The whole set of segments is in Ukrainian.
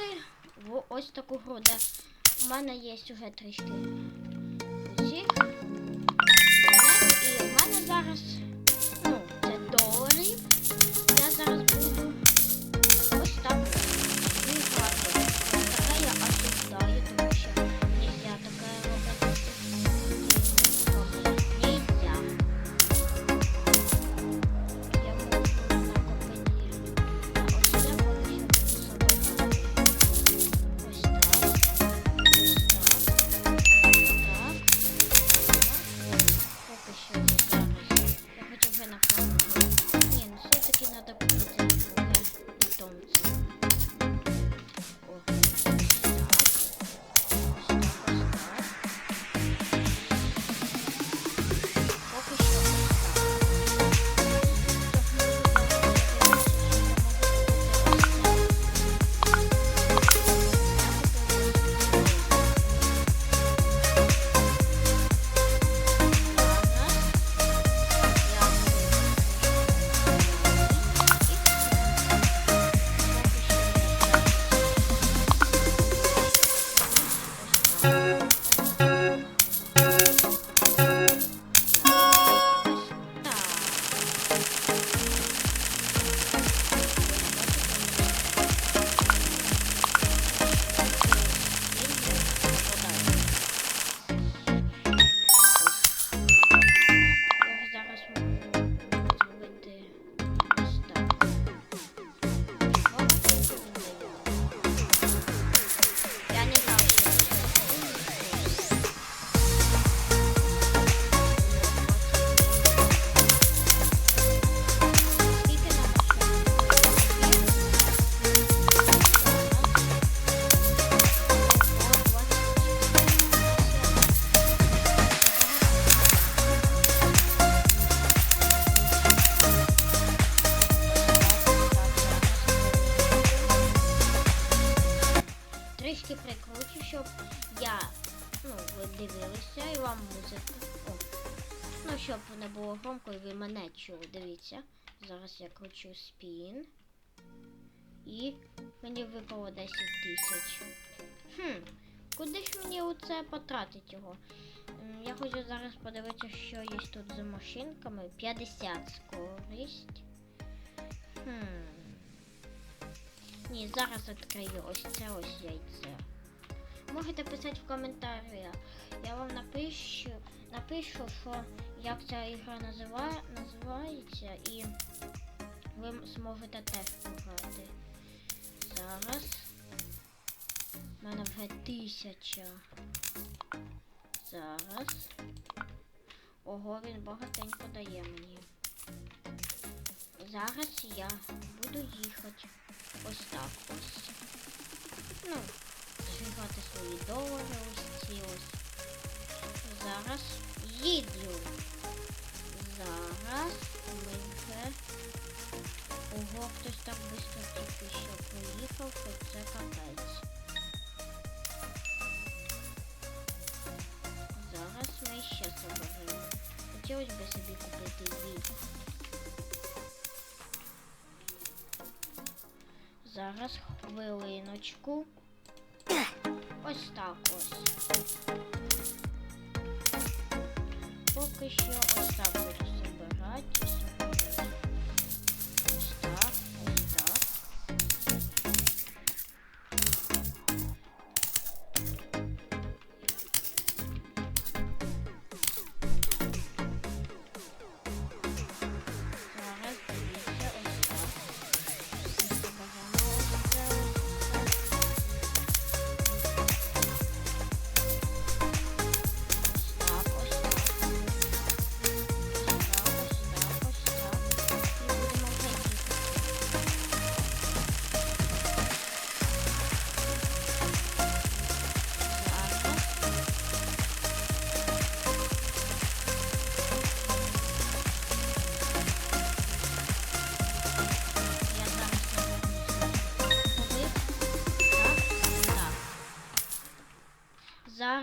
грати в ось таку гру, де у мене є вже трішки усіх. І в мене зараз, ну, це доларів. Я зараз буду дивилися і вам музика. О. Ну, щоб не було громко і ви мене чули. Дивіться. Зараз я кручу спін. І мені випало 10 тисяч. Хм, куди ж мені оце потратити його? Я хочу зараз подивитися, що є тут за машинками. 50 скорість. Хм. Ні, зараз відкрию ось це ось яйце. Можете писати в коментарях. Я вам напишу, напишу, що як ця ігра називає, називається і ви зможете теж пограти. Зараз. У мене вже тисяча. Зараз. Ого, він багатенько дає мені. Зараз я буду їхати. Ось так ось. Ну, зжигати свої долари ось ці ось. Зараз їду. Зараз ми вже. Ого, хтось так швидко тільки що приїхав, що це капець. Зараз ми ще соберемо. Хотілося б собі купити вік. Зараз хвилиночку. Ось так ось. Поки що ось так буду збирати.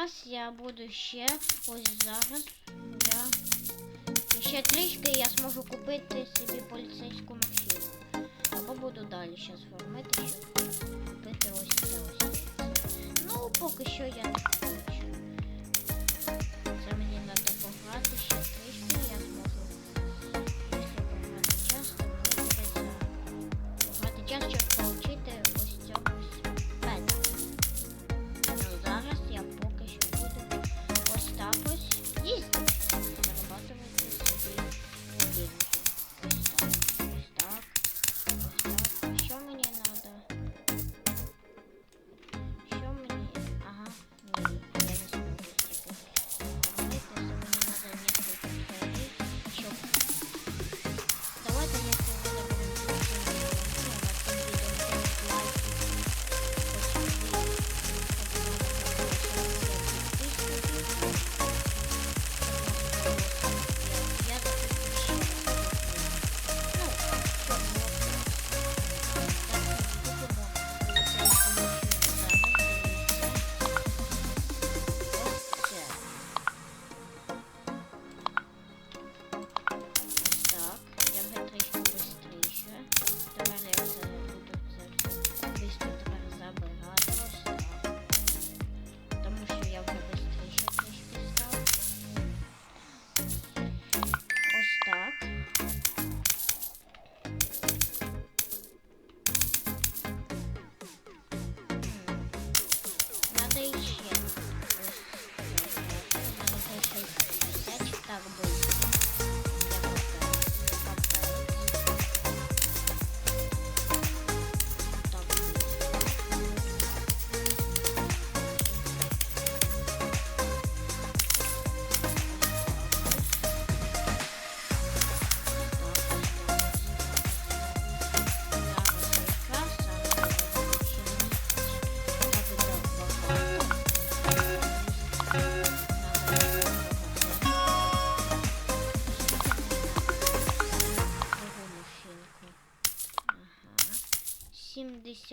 зараз я буду ще ось зараз. Я... Ще трішки я зможу купити собі поліцейську машину. Або буду далі ще фармити, щоб купити ось це ось. Ну, поки що я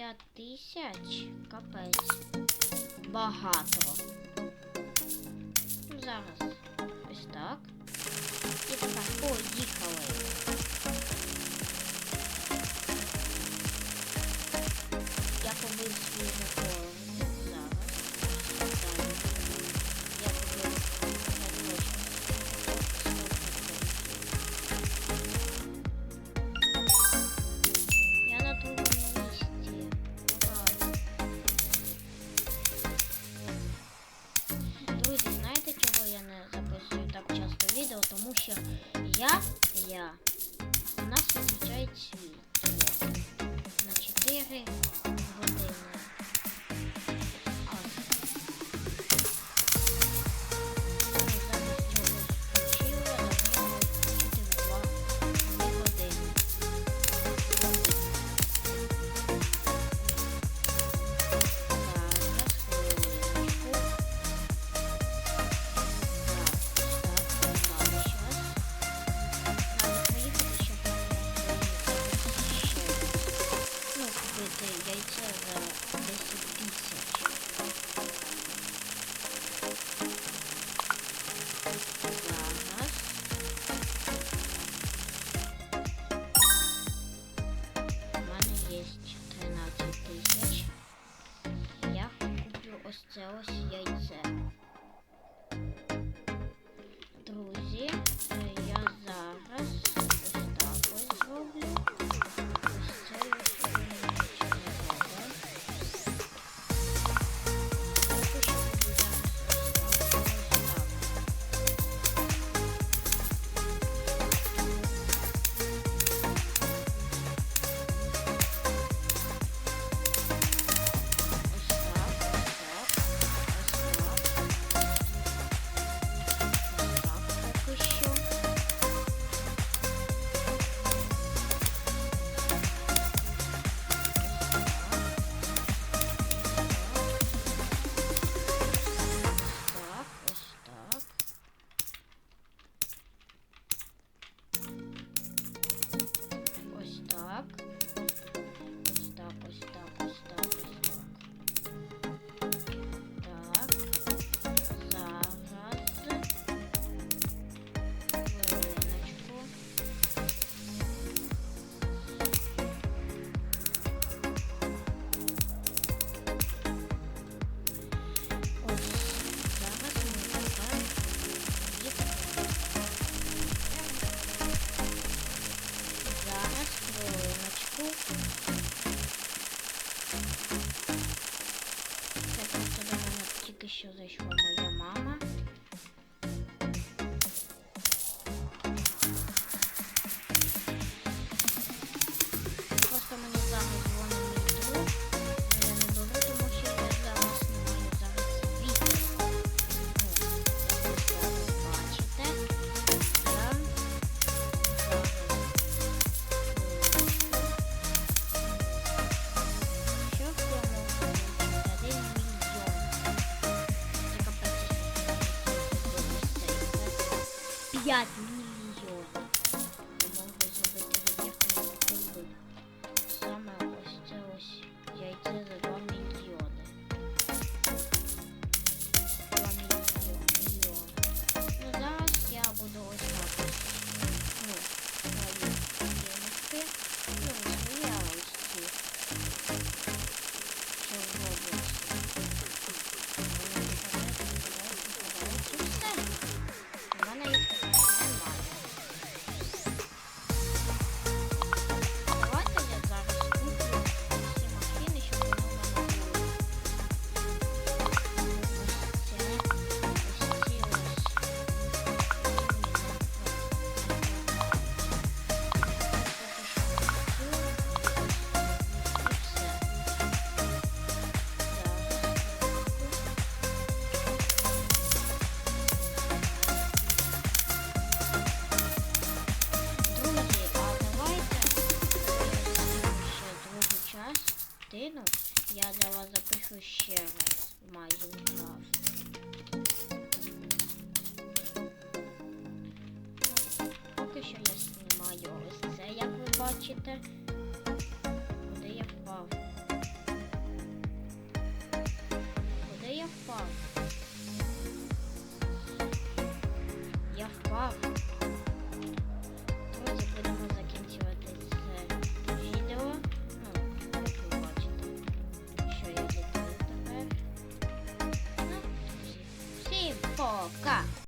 5 тисяч капець. Багато. Ну, зараз ось так. І так, поїхали. тому що я я. У нас виключають світ. Так, це до тільки що зайшла моя мама.